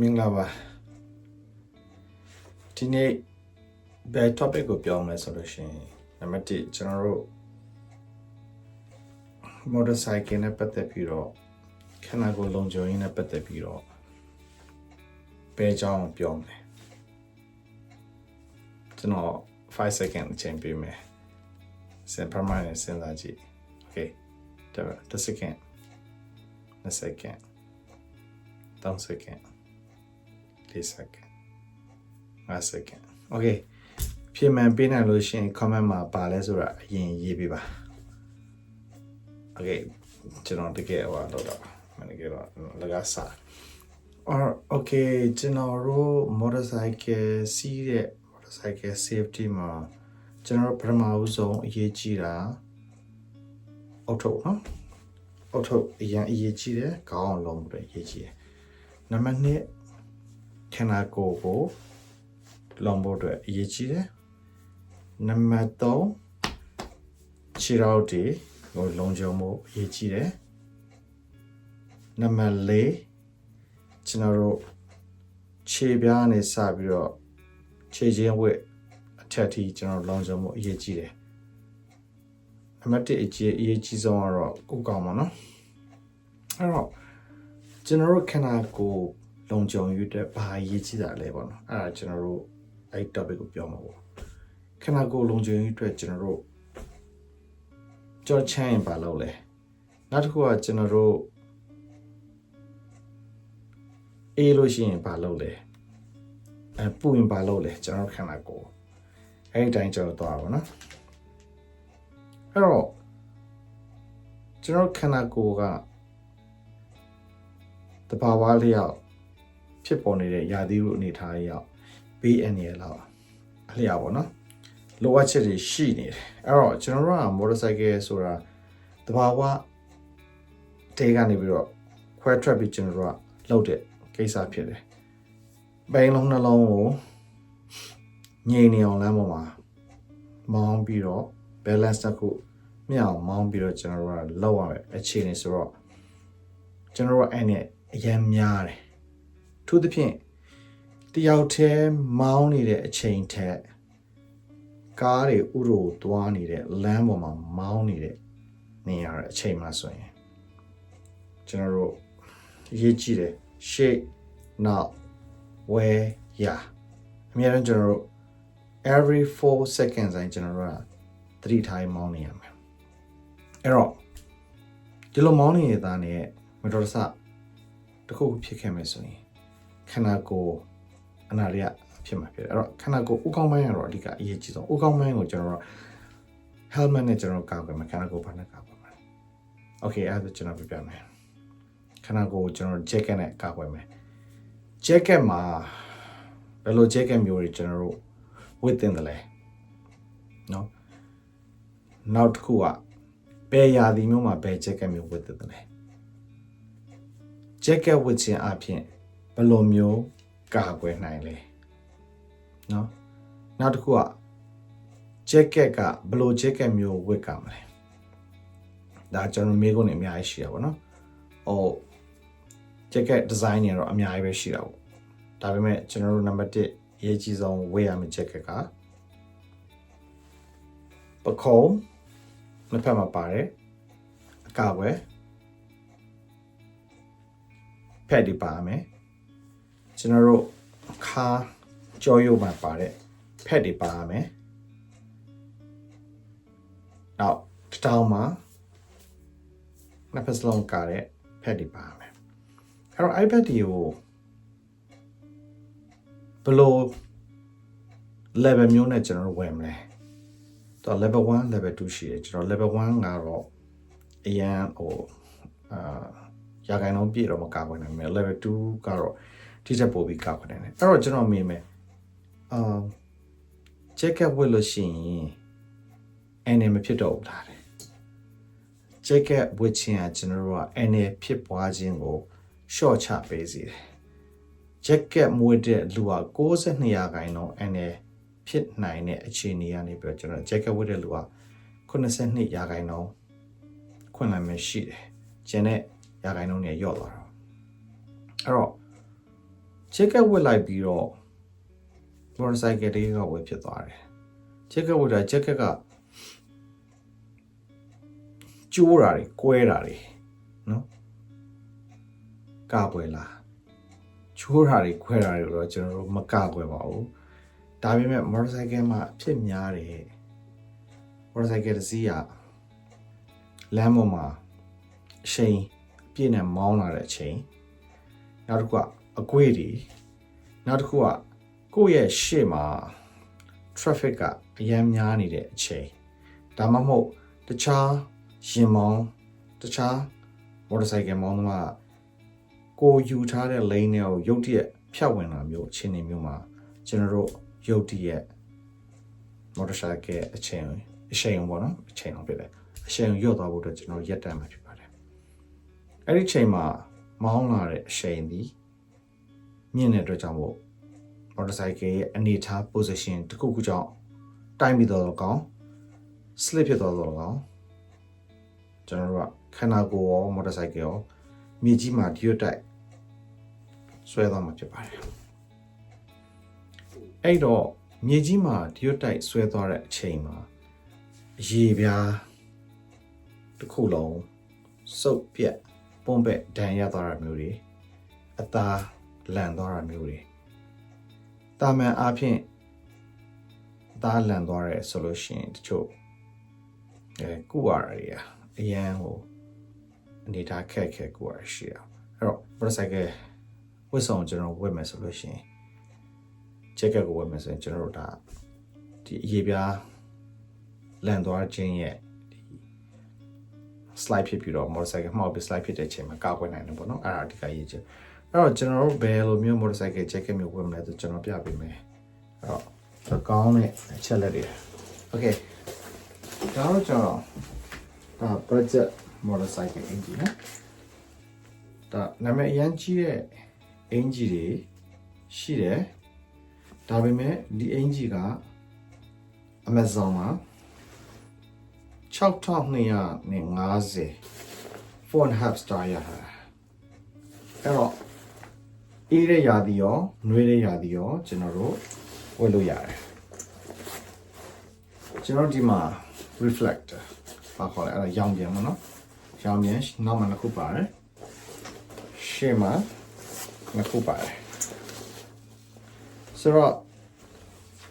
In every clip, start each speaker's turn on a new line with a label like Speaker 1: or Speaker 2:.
Speaker 1: မင်္ဂလာပါဒီနေ့ဘယ် topic ကိုပြောမလဲဆိုလို့ရှိရင်နံပါတ်1ကျွန်တော်တို့ motorcycle နဲ့ပတ်သက်ပြီးတော့ခန္ဓာကိုယ်လုံခြုံရေးနဲ့ပတ်သက်ပြီးတော့ဘယ်အကြောင်းပြောမလဲကျွန်တော်5 second အချိန်ပေးမယ်စင်ပမာနဲ့စဉ်းစားကြည့် okay တစ် second 2 second 3 second 4 second 5 second okay ပြင်မှန်ပေးနိုင်လို့ရှိရင် comment မှာပါလဲဆိုတာအရင်ရေးပေးပါ okay ကျွန်တော်တကယ်ဟိုတော့တော့မနကေတော့လကစား or okay ကျွန်တော်တို့ motorcycle စီးတဲ့ motorcycle safety မှာကျွန်တော်တို့ပထမဦးဆုံးအရေးကြီးတာအောက်ထုတ်နော်အောက်ထုတ်အရင်အရေးကြီးတယ်ခေါင်းအောင်လုံးမှုတွေအရေးကြီးတယ်နံပါတ်2 ခန္ဓာကိုယ်ကိုလုံဖို့အတွက်အရေးကြီးတယ်နံပါတ်3ခြေထောက်တွေကိုလုံခြုံမှုအရေးကြီးတယ်နံပါတ်4ကျွန်တော်တို့ခြေပြားနဲ့စပြီးတော့ခြေချင်းဝက်အထက်ထိကျွန်တော်လုံခြုံမှုအရေးကြီးတယ်နံပါတ်1အကြီးအရေးကြီးဆုံးကတော့ကိုယ်ကောင်ပါနော်အဲ့တော့ကျွန်တော်တို့ခန္ဓာကိုယ် လုံခြုံရေးအတွက်ဘာအရေးကြီးတာလဲပေါ့နော်အဲ့ဒါကျွန်တော်တို့အဲ့ topic ကိုပြောမှာပေါ့ခန္ဓာကိုယ်လုံခြုံရေးအတွက်ကျွန်တော်တို့ကြောချမ်းရင်ဘာလုပ်လဲနောက်တစ်ခုကကျွန်တော်တို့အေးလို့ရှိရင်ဘာလုပ်လဲအဲပူရင်ဘာလုပ်လဲကျွန်တော်တို့ခန္ဓာကိုယ်အဲ့ဒီတိုင်းကျွန်တော်သွားပါနော်အဲ့တော့ကျွန်တော်ခန္ဓာကိုယ်ကတဘာဝလျောက် ဖြစ်ပေါ်နေတဲ့ယာသီးတို့အနေထားလျောက်ဘေးအန္တရာယ်လောက်အလျောက်ပေါ့နော်လိုအပ်ချက်တွေရှိနေတယ်အဲ့တော့ကျွန်တော်တို့က motorcycle ဆိုတာတဘာဝတဲကနေပြီးတော့ခွဲထွက်ပြီးကျွန်တော်တို့ကလှုပ်တဲ့ကိစ္စဖြစ်တယ်ဘိန်းလုံးနှလုံးကိုငြိမ်နေအောင်လမ်းပေါ်မှာမောင်းပြီးတော့ balance တစ်ခုမြအောင်မောင်းပြီးတော့ကျွန်တော်တို့ကလောက်ရမယ်အခြေအနေဆိုတော့ကျွန်တော်တို့အဲ့နဲ့အရင်များတယ် ထို့သဖြင့်တယောက်တည်းမောင်းနေတဲ့အချိန်ထက်ကားတွေဥရိုသွားနေတဲ့လမ်းပေါ်မှာမောင်းနေတဲ့နေရတဲ့အချိန်မှဆိုရင်ကျွန်တော်တို့ရေးကြည့်တယ်ရှေ့နောက်ဝဲရအများအားကျွန်တော်တို့ every 4 seconds တိုင်းကျွန်တော်တို့ကသတိထားမောင်းနေရမယ်အဲ့တော့ဒီလိုမောင်းနေတဲ့သားနဲ့မတော်တဆတစ်ခုခုဖြစ်ခဲ့မယ်ဆိုရင် ခန္ဓာကိုယ်အနာရဖြစ်မှာဖြစ်တယ်အဲ့တော့ခန္ဓာကိုယ်ဥကောင်းပိုင်းကတော့အဓိကအရေးကြီးဆုံးဥကောင်းပိုင်းကိုကျွန်တော်တို့ helmet နဲ့ကျွန်တော်ကာကွယ်မှာခန္ဓာကိုယ်ဘာနဲ့ကာကွယ်မှာ okay အဲ့ဒါကျွန်တော်ပြပြမယ်ခန္ဓာကိုယ်ကိုကျွန်တော် jacket နဲ့ကာကွယ်မယ် jacket မှာဘယ်လို jacket မျိုးတွေကျွန်တော်တို့ဝတ်တင်တယ်လဲเนาะနောက်တစ်ခုကဘယ်ရာသီမျိုးမှာဘယ် jacket မျိုးဝတ်တင်တယ်လဲ jacket ဝတ်ခြင်းအပြင် ဘယ်လိုမျိုးကာကွယ်နိုင်လဲเนาะနောက်တစ်ခုက jacket ကဘယ်လို jacket မျိုးဝတ်ကမလဲဒါကျွန်တော်မေးခွန်းနေအများကြီးရှိတာပေါ့နော်ဟို jacket design တွေတော့အများကြီးပဲရှိတာပေါ့ဒါပေမဲ့ကျွန်တော်တို့နံပါတ်1အရေးကြီးဆုံးဝတ်ရမယ့် jacket ကပခုံးနှစ်ဖက်မှာပါတယ်အကာဝယ်ဖက်ဒီပါမယ် ကျွန်တော်တို့ခါကြောရုပ်မှာပါတဲ့ဖက်ဒီပါမယ်နောက်တတောင်းမှာနှစ်ဖက်စလုံးကာတဲ့ဖက်ဒီပါမယ်အဲ့တော့ iPad ဒီကိုဘယ်လို level မျိုးနဲ့ကျွန်တော်တို့ဝယ်မလဲတော့ level 1 level 2ရှိတယ်ကျွန်တော် level 1ကတော့အရန်ဟိုအာရာခိုင်နှုန်းပြည့်တော့မကာကွယ်နိုင်ဘူး level 2ကတော့ တိကျပို့ပြီးကာကွယ်နိုင်တယ်အဲ့တော့ကျွန်တော်မေးမယ်အာ check up ဝတ်လို့ရှိရင်အနေမဖြစ်တော့ဘူးလားတဲ့ check up ဝတ်ခြင်းကကျွန်တော်တို့ကအနေဖြစ်ပွားခြင်းကို short ချပေးစီတယ် jacket မွေးတဲ့လူက62ရာခိုင်နှုန်းအနေဖြစ်နိုင်တဲ့အခြေအနေကနေပြီးတော့ကျွန်တော် jacket ဝတ်တဲ့လူက82ရာခိုင်နှုန်းခွင့်နိုင်မရှိတယ်။ကျန်တဲ့ရာခိုင်နှုန်းတွေညော့သွားတော့အဲ့တော့ ဂျက်ကက်ဝတ်လိုက်ပြီးတော့မော်တော်ဆိုင်ကယ်တည်းကဝယ်ဖြစ်သွားတယ်ဂျက်ကက်ဝတ်တာဂျက်ကက်ကကျိုးတာတွေကွဲတာတွေနော်ကပွဲလားချိုးတာတွေခွဲတာတွေတော့ကျွန်တော်တို့မကကွယ်ပါဘူးဒါပေမဲ့မော်တော်ဆိုင်ကယ်မှာအဖြစ်များတယ်မော်တော်ဆိုင်ကယ်တစ်စီးကလမ်းပေါ်မှာအချိန်အပြည့်နဲ့မောင်းလာတဲ့အချိန်နောက်တစ်ခုက အကွေးတွေနောက်တစ်ခုကကိုယ့်ရဲ့ရှေ့မှာ traffic ကအရမ်းများနေတဲ့အချိန်ဒါမှမဟုတ်တခြားရင်မောင်းတခြားမော်တော်ဆိုင်ကယ်မောင်းသမားကကိုယူထားတဲ့ lane တွေကိုရုတ်တရက်ဖြတ်ဝင်လာမျိုးအခြေအနေမျိုးမှာကျွန်တော်တို့ရုတ်တရက်မော်တော်ဆိုင်ကယ်အချိန်အချိန်ပေါ့နော်အချိန်အောင်ဖြစ်တယ်အချိန်ရွတ်သွားဖို့အတွက်ကျွန်တော်ရက်တမ်းမှာဖြစ်ပါတယ်အဲ့ဒီချိန်မှာမောင်းလာတဲ့အချိန်ဒီ မြင့်တဲ့အတွက်ကြောင့်မို့မော်တော်ဆိုင်ကယ်ရဲ့အနေထား position တစ်ခုခုကြောင့်တိုင်းပြီးတော့ကောင်း slip ဖြစ်တော့တော့ကောင်းကျွန်တော်တို့ကခန္ဓာကိုယ်ရောမော်တော်ဆိုင်ကယ်ရောမြေကြီးမှာဒီရွတ်တိုက်ဆွဲသွားမှာဖြစ်ပါတယ်အဲ့တော့မြေကြီးမှာဒီရွတ်တိုက်ဆွဲသွားတဲ့အချိန်မှာရေပြားတစ်ခုလုံးစုပ်ပြက်ပုံပက်ဒဏ်ရသွားတာမျိုးတွေအသား လန်သွားတာမျိုးတွေတာမန်အားဖြင့်သားလန်သွားရဲဆိုလို့ရှိရင်တချို့အဲကုရတွေอ่ะအရန်ဟိုအနေထားခက်ခဲကုရရှိရအဲ့တော့ motorcycle ဝတ်ဆောင်ကျွန်တော်ဝတ်မယ်ဆိုလို့ရှိရင် jacket ကိုဝတ်မယ်ဆိုရင်ကျွန်တော်တို့ဒါဒီအရေးပြားလန်သွားခြင်းရဲ့ဒီ slide ဖြစ်ပြီးတော့ motorcycle မှောက်ပြီး slide ဖြစ်တဲ့အချိန်မှာကာကွယ်နိုင်တယ်ပေါ့နော်အဲ့ဒါအဓိကရေးချင် အဲ့တော့ကျွန်တော်တို့ဘယ်လိုမျိုး motorcycle jacket မျိုးဝတ်မလဲဆိုကျွန်တော်ပြပေးမယ်အဲ့တော့ကောင်းတဲ့အချက်လက်တွေ okay ဒါတော့ကျွန်တော်ဒါ budget motorcycle engine နော်ဒါနာမည်အရန်ကြီးတဲ့အင်ဂျီတွေရှိတယ်ဒါပေမဲ့ဒီအင်ဂျီက Amazon မှာ6250 4.5 star ရတာအဲ့တော့ အေးတဲ့ຢာဒီရောနှွေးတဲ့ຢာဒီရောကျွန်တော်တို့ဝယ်လို့ရတယ်ကျွန်တော်ဒီမှာ reflector ပါခေါ်လဲအဲ့ဒါရောင်ပြန်မနော်ရောင်ပြန်နောက်မှတစ်ခုပါတယ်ရှေ့မှာနှစ်ခုပါတယ်ဆိုတော့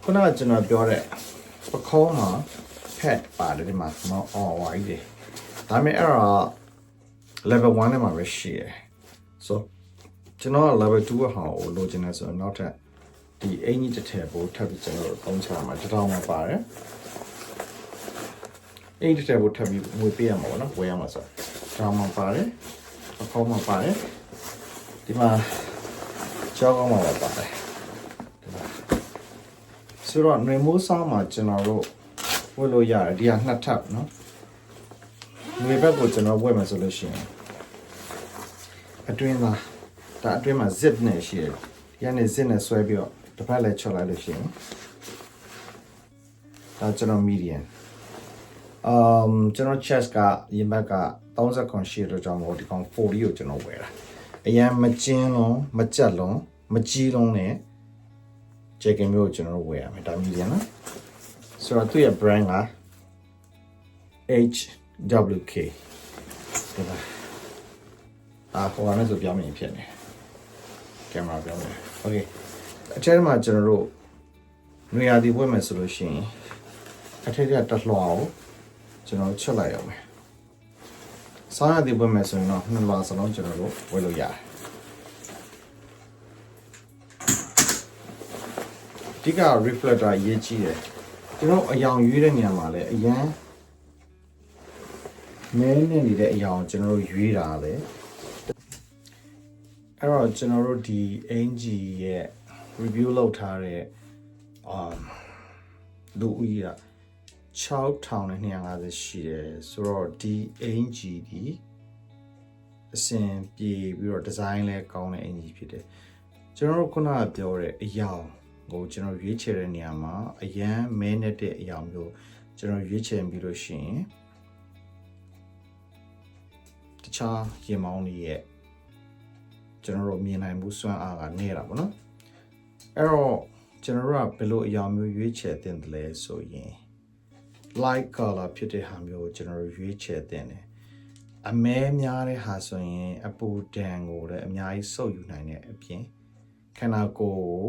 Speaker 1: ခုနကကျွန်တော်ပြောတဲ့ပခေါင်းမှာ pad ပါတယ်ဒီမှာနော်အော်ဝိုင်းတယ်ဒါပေမဲ့အဲ့ဒါ level 1နဲ့မှာပဲရှိရယ် so ကျွန်တော်က level 2ဟာကိုလိုချင်တယ်ဆိုတော့နောက်ထပ်ဒီအင်ကြီးတစ်ထည့်ပို့ထပ်ပြီးကျွန်တော်တို့သုံးချမှာတစ်ထောင်မှာပါတယ်အင်ကြီးတစ်ထည့်ပို့ထပ်ပြီးငွေပေးရမှာပေါ့နော်ဝယ်ရမှာဆိုတော့တစ်ထောင်မှာပါတယ်အကောင်းမှာပါတယ်ဒီမှာကြောက်ကောင်းမှာပါပါတယ်ဒီမှာဆိုတော့နေမိုးစားမှာကျွန်တော်တို့ဝယ်လို့ရတယ်ဒီကနှစ်ထပ်နော်ငွေဘက်ကိုကျွန်တော်ဝယ်မယ်ဆိုလို့ရှိရင်အတွင်းသား ဒါအတွင်းမှာ zip နဲ့ရှိတယ်ဒီကနေ zip နဲ့ဆွဲပြီးတော့တစ်ဖက်လည်းချော်လိုက်လို့ရှိရင်ဒါကျွန်တော် medium um ကျွန်တော် chest ကရင်ဘက်က30ခွန်ရှိတော့ကြောင့်မို့ဒီကောင်40ကိုကျွန်တော်ဝယ်တာအရင်မကျင်းလုံးမကြက်လုံးမကြီးလုံးနဲ့ jacket မျိုးကိုကျွန်တော်ဝယ်ရမယ်ဒါ medium နော်ဆိုတော့သူ့ရဲ့ brand က HWK ဒီမှာအာဟိုကနေဆိုပြောင်းမြင်ဖြစ်နေ ကင်မရာပြောင်းနေโอเคအထက်မှာကျွန်တော်တို့နေရာဒီဝတ်မယ်ဆိုလို့ရှိရင်အထက်ကတက်လွှာကိုကျွန်တော်ချက်လိုက်ရအောင်မယ်ဆောင်းရဒီဝတ်မယ်ဆိုရင်တော့နှစ်လွှာစလုံးကျွန်တော်တို့ဝတ်လို့ရတယ်ဒီက reflector ရေးကြည့်တယ်ကျွန်တော်အယောင်ရွေးတဲ့နေရာမှာလည်းအရန်မဲနေနေတဲ့အရာကိုကျွန်တော်တို့ရွေးတာလေ အဲ့တော့ကျွန်တော်တို့ဒီအင်ဂျီရဲ့ review လုပ်ထားတဲ့ um လူဦးရေက6250ရှိတယ်ဆိုတော့ဒီအင်ဂျီဒီအစင်ပြေပြီးတော့ဒီဇိုင်းလည်းကောင်းတဲ့အင်ဂျီဖြစ်တယ်ကျွန်တော်တို့ခုနကပြောတဲ့အရာကိုကျွန်တော်ရွေးချယ်တဲ့နေရာမှာအရန်မဲနဲ့တဲ့အရာမျိုးကျွန်တော်ရွေးချယ်ပြီးလို့ရှိရင်တခြားရင်မောင်းတွေရဲ့ ကျွန်တော်တို့မြင်နိုင်မှုစွမ်းအားကနေတာပေါ့နော်အဲ့တော့ကျွန်တော်တို့ကဘယ်လိုအရာမျိုးရွေးချယ်တင်တယ်လဲဆိုရင် light color ဖြစ်တဲ့ဟာမျိုးကိုကျွန်တော်တို့ရွေးချယ်တင်တယ်အမဲများတဲ့ဟာဆိုရင်အပူဒဏ်ကိုလည်းအများကြီးစုပ်ယူနိုင်တဲ့အပြင်ခန္ဓာကိုယ်ကို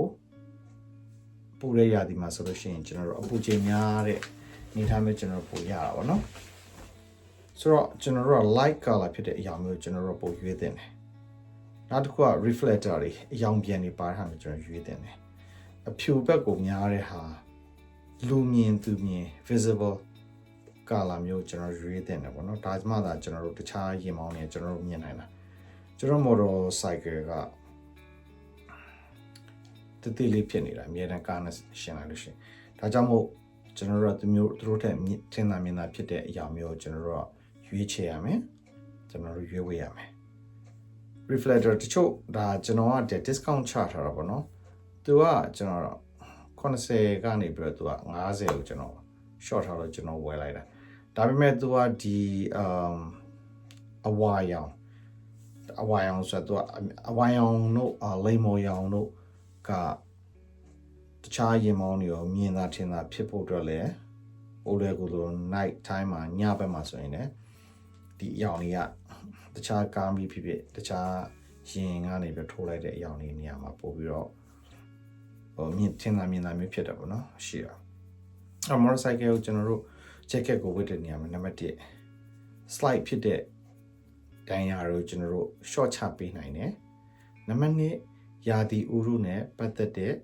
Speaker 1: ပူတဲ့ရာသီမှာဆိုလို့ရှိရင်ကျွန်တော်တို့အပူချိန်များတဲ့အနေအထားမျိုးကျွန်တော်တို့ပို့ရတာပေါ့နော်ဆိုတော့ကျွန်တော်တို့က light color ဖြစ်တဲ့အရာမျိုးကိုကျွန်တော်တို့ပို့ရွေးတင်တယ် နောက်တစ်ခုက reflector တွေအယောင်ပြန်တွေပါတဲ့ဟာမျိုးကျွန်တော်ရွေးတင်တယ်အဖြူဘက်ကိုများတဲ့ဟာလူမြင်သူမြင် visible ကာလာမျိုးကျွန်တော်ရွေးတင်တယ်ပေါ့နော်ဒါမှသာကျွန်တော်တို့တခြားရင်မောင်းနေကျွန်တော်တို့မြင်နိုင်တာကျွန်တော် motorcycle ကတတိလေးဖြစ်နေတာအများတန်းကားနဲ့ရှင်းလိုက်လို့ရှိရင်ဒါကြောင့်မို့ကျွန်တော်တို့ကသူမျိုးသူတို့ထက်ထင်သာမြင်သာဖြစ်တဲ့အရာမျိုးကိုကျွန်တော်တို့ကရွေးချယ်ရမယ်ကျွန်တော်တို့ရွေးဝေးရမယ် reflector တချို့ဒါကျွန်တော်က discount ချထားတာပေါ့နော်သူကကျွန်တော်80ကနေပြီးတော့သူက90ကိုကျွန်တော် short ထားလို့ကျွန်တော်ဝယ်လိုက်တာဒါပေမဲ့သူကဒီအမ်အဝါရောင်အဝါရောင်ဆိုတော့သူကအဝါရောင်တို့အလိမ္မော်ရောင်တို့ကတခြားရင်မောင်းတွေရောမြင်သာထင်သာဖြစ်ဖို့အတွက်လည်းဟိုလေကူလို night time မှာညဘက်မှာဆိုရင်လည်းဒီအရောင်တွေက တခြားကားမီဖြစ်ဖြစ်တခြားရင်ကနေပြီးထိုးလိုက်တဲ့အရောင်တွေနေရာမှာပို့ပြီးတော့ဟိုမြင်ထင်သာမြင်သာမျိုးဖြစ်တယ်ပေါ့နော်ရှိတာအမော်ဆိုင်ကယ်ကိုကျွန်တော်တို့ jacket ကိုဝတ်တဲ့နေရာမှာနံပါတ်1 slide ဖြစ်တဲ့ဒိုင်ယာကိုကျွန်တော်တို့ short ချပေးနိုင်တယ်နံပါတ်2ယာတီဥရုနဲ့ပတ်သက်တဲ့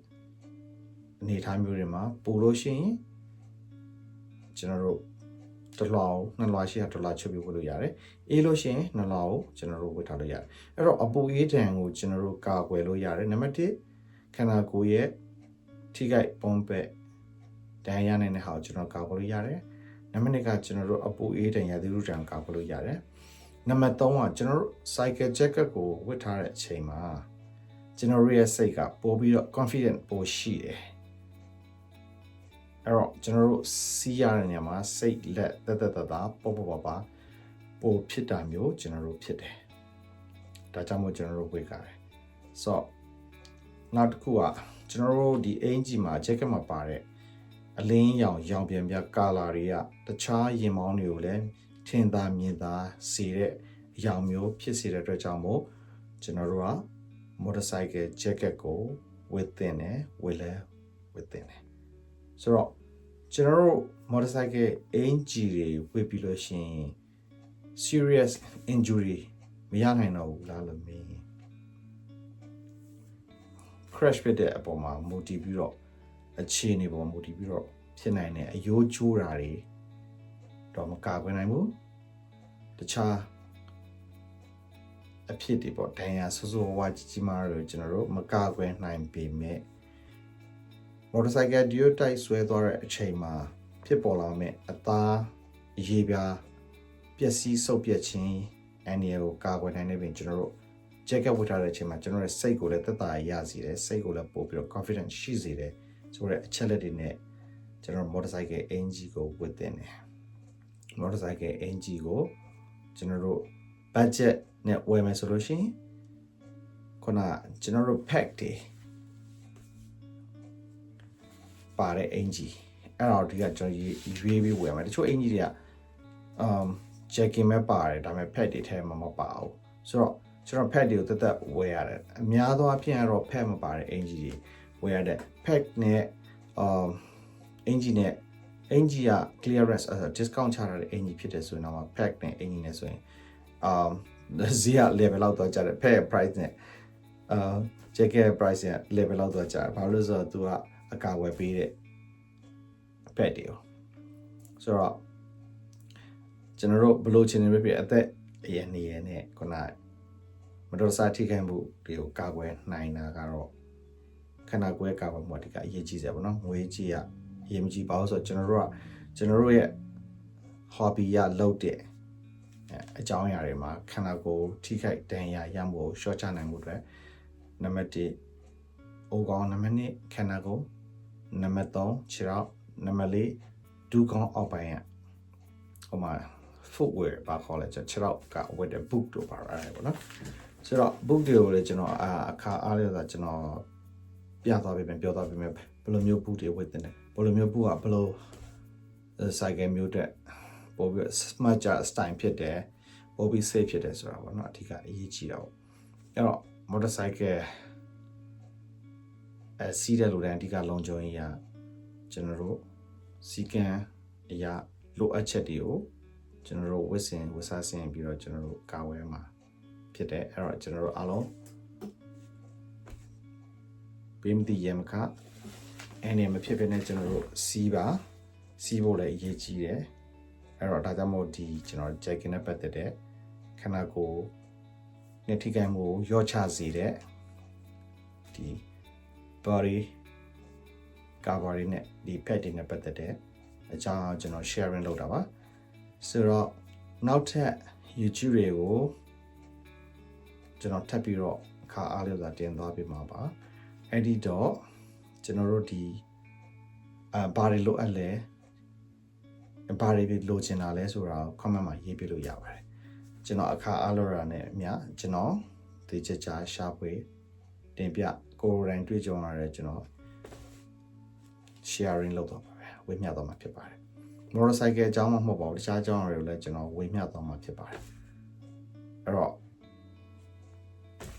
Speaker 1: အနေအထားမျိုးတွေမှာပို့လို့ရှိရင်ကျွန်တော်တို့ တစ်လောင်းနှစ်လောင်းရှိတာတစ်လောင်းချုပ်ပြီးဝတ်လို့ရတယ်အေးလို့ရှိရင်နှစ်လောင်းကိုကျွန်တော်တို့ဝတ်ထားလို့ရတယ်အဲ့တော့အပူအေးတံကိုကျွန်တော်တို့ကာကွယ်လို့ရတယ်နံပါတ်1ခန္ဓာကိုယ်ရဲ့ထိခိုက်ပုံပဲ့ဒဏ်ရာနိုင်တဲ့ဟာကိုကျွန်တော်ကာကွယ်လို့ရတယ်နံပါတ်2ကကျွန်တော်တို့အပူအေးတံရာသီဥတုတံကာကွယ်လို့ရတယ်နံပါတ်3ကကျွန်တော်တို့ cycle jacket ကိုဝတ်ထားတဲ့အချိန်မှာကျွန်တော်ရဲ့စိတ်ကပိုပြီးတော့ confident ပိုရှိတယ် အဲ့တော့ကျွန်တော်တို့စီးရတဲ့နေရာမှာစိတ်လက်တက်တက်တတာပေါ့ပေါ့ပါပါပိုဖြစ်တာမျိုးကျွန်တော်တို့ဖြစ်တယ်ဒါကြောင့်မို့ကျွန်တော်တို့ဝေ့ကြတယ်ဆိုတော့နောက်တစ်ခုကကျွန်တော်တို့ဒီအင်ဂျီမှာ jacket မှာပါတဲ့အလင်းရောင်ရောင်ပြန်ပြကာလာတွေကတခြားရင်မောင်းတွေကိုလည်းထင်သာမြင်သာစေတဲ့အရောင်မျိုးဖြစ်စေတဲ့အတွက်ကြောင့်မို့ကျွန်တော်တို့က motorcycle jacket ကိုဝတ်တင်တယ်ဝတ်လဲဝတ်တင်တယ် ဆိုတော့ကျွန်တော်တို့ motorcycle အင်ဂျီတွေဝတ်ပြီးလို့ရှိရင် serious injury မရနိုင်တော့ဘူးလားလို့မင်း crash ဖြစ်တဲ့အပေါ်မှာမူတည်ပြီးတော့အခြေအနေပေါ်မူတည်ပြီးတော့ဖြစ်နိုင်တဲ့အယိုးချိုးတာတွေတော့မကာကွယ်နိုင်ဘူးတခြားအဖြစ်တွေပေါ့ဒဏ်ရာဆူဆူဝါကြီးကြီးမားတွေကျွန်တော်တို့မကာကွယ်နိုင်ပေမဲ့ မော်တော်ဆိုင်ကယ်ဒီယိုတိုက်ဆွဲသွားတဲ့အချိန်မှာဖြစ်ပေါ်လာမဲ့အသားအရေးပြားပျက်စီးဆုပ်ပြက်ခြင်းအန်ဒီကိုကာကွယ်နိုင်တဲ့ပြင်ကျွန်တော်တို့ jacket ဝတ်ထားတဲ့အချိန်မှာကျွန်တော်ရဲ့စိတ်ကိုလည်းတက်တာရစီတယ်စိတ်ကိုလည်းပို့ပြီးတော့ confidence ရှိစေတယ်ဆိုတော့အချက်လက်တွေနဲ့ကျွန်တော် motorcycle NG ကိုဝတ်တင်တယ် motorcycle NG ကိုကျွန်တော်တို့ budget နဲ့ဝယ်မယ်ဆိုလို့ရှိရင်ခုနကျွန်တော်တို့ pack တွေ ပါတဲ့ NG အဲ့တော့ဒီကကျွန်တော်ရွေးပြီးဝယ်မယ်တချို့ NG တွေက um jacket မဲ့ပါတယ်ဒါပေမဲ့ pack တွေထဲမှာမပါဘူးဆိုတော့ကျွန်တော် pack တွေကိုတက်တက်ဝယ်ရတယ်အများသောအားဖြင့်ကတော့ pack မပါတဲ့ NG တွေဝယ်ရတဲ့ pack နဲ့ um အင်ဂျီနဲ့အင်ဂျီက clearance အဲ discount ချထားတဲ့အင်ဂျီဖြစ်တယ်ဆိုရင်တော့ pack နဲ့အင်ဂျီနဲ့ဆိုရင် um ဈေးက level လောက်တော့ကျတယ် pack price နဲ့အာ jacket price နဲ့ level လောက်တော့ကျတယ်ဘာလို့လဲဆိုတော့ तू က အကာဝယ်ပေးတဲ့ pack တွေဆိုတော့ကျွန်တော်တို့ဘလို့ချင်နေပဲပြအသက်အရင်နေရနဲ့ခုနမတော်စားထိခိုက်မှုတွေကိုကာကွယ်နိုင်တာကတော့ခန္ဓာကိုယ်ရဲ့ကာကွယ်မှုအဓိကအရေးကြီးစေပါတော့ငွေကြီးကအရေးမကြီးပါဘူးဆိုတော့ကျွန်တော်တို့ကကျွန်တော်တို့ရဲ့ hobby ရလုပ်တဲ့အကြောင်းအရာတွေမှာခန္ဓာကိုယ်ထိခိုက်ဒဏ်ရာရမှုကိုရှော့ချနိုင်မှုအတွက်နံပါတ်1အိုကောင်နံပါတ်2ခန္ဓာကိုယ် နံပါတ်3ခြေထောက်နံပါတ်4ဒူးကောင်းအောက်ပိုင်းရဟိုမှာ footwear ဘာခေါ်လဲခြေထောက်ကဝတ်တဲ့ boot တို့ပါအဲ့ဒါပေါ့နော်ဆိုတော့ book တွေကိုလည်းကျွန်တော်အာအခါအားရတာကျွန်တော်ပြသွားပေးမယ်ပြောသွားပေးမယ်ဘယ်လိုမျိုးဘူးတွေဝတ်တင်တယ်ဘယ်လိုမျိုးဘူးကဘယ်လိုစိုက်ကယ်မျိုးတဲ့ပို့ပြီး smart ကြ style ဖြစ်တယ်ပို့ပြီး safe ဖြစ်တယ်ဆိုတာပေါ့နော်အဓိကအရေးကြီးတာပေါ့အဲ့တော့ motorcycle အဲစီးတဲ့လူတိုင်းအဓိကလုံခြုံရေးရကျွန်တော်တို့စီကံအရာလိုအပ်ချက်တွေကိုကျွန်တော်တို့ဝစ်စင်ဝစ်စားစင်ပြီးတော့ကျွန်တော်တို့ကာဝယ်မှာဖြစ်တယ်အဲ့တော့ကျွန်တော်တို့အားလုံးဘေးမတိရမခအဲ့နေမဖြစ်ဖြစ်နဲ့ကျွန်တော်တို့စီးပါစီးဖို့လည်းအရေးကြီးတယ်အဲ့တော့ဒါကြောင့်မို့ဒီကျွန်တော် jacket နဲ့ပတ်သက်တဲ့ခန္ဓာကိုယ်နဲ့ထိခိုက်မှုကိုရော့ချစေတဲ့ဒီ body cover နဲ့ဒီ pad တွေနဲ့ပတ်သက်တဲ့အကြောင်းကျွန်တော် sharing လုပ်တာပါဆိုတော့နောက်ထပ် YouTube တွေကိုကျွန်တော်ထပ်ပြီးတော့အခါအားလျော်စွာတင်သွားပေးမှာပါအဲ့ဒီတော့ကျွန်တော်တို့ဒီအာဘာတွေလိုအပ်လဲဘာတွေလိုချင်တာလဲဆိုတာကို comment မှာရေးပြလို့ရပါတယ်ကျွန်တော်အခါအားလျော်ရာနဲ့အမျှကျွန်တော်ဒီချက်ချာရှာဖွေတင်ပြ ကိုယ်တိုင်တွေ့ကြုံလာတဲ့ကျွန်တော် sharing လုပ်တော့ပါပဲဝေမျှတော့မှာဖြစ်ပါတယ် motorcycle အကြောင်းမှမဟုတ်ပါဘူးတခြားအကြောင်းတွေကိုလည်းကျွန်တော်ဝေမျှတော့မှာဖြစ်ပါတယ်အဲ့တော့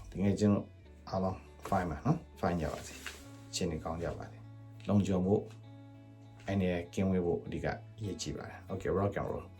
Speaker 1: ဒီငယ်ချင်းတို့အားလုံး fine ပါနော် fine ကြပါစေချင်းနေကောင်းကြပါစေလုံခြုံဖို့အဲ့ဒီကင်းဝေးဖို့အဓိကအရေးကြီးပါတယ် okay rock and roll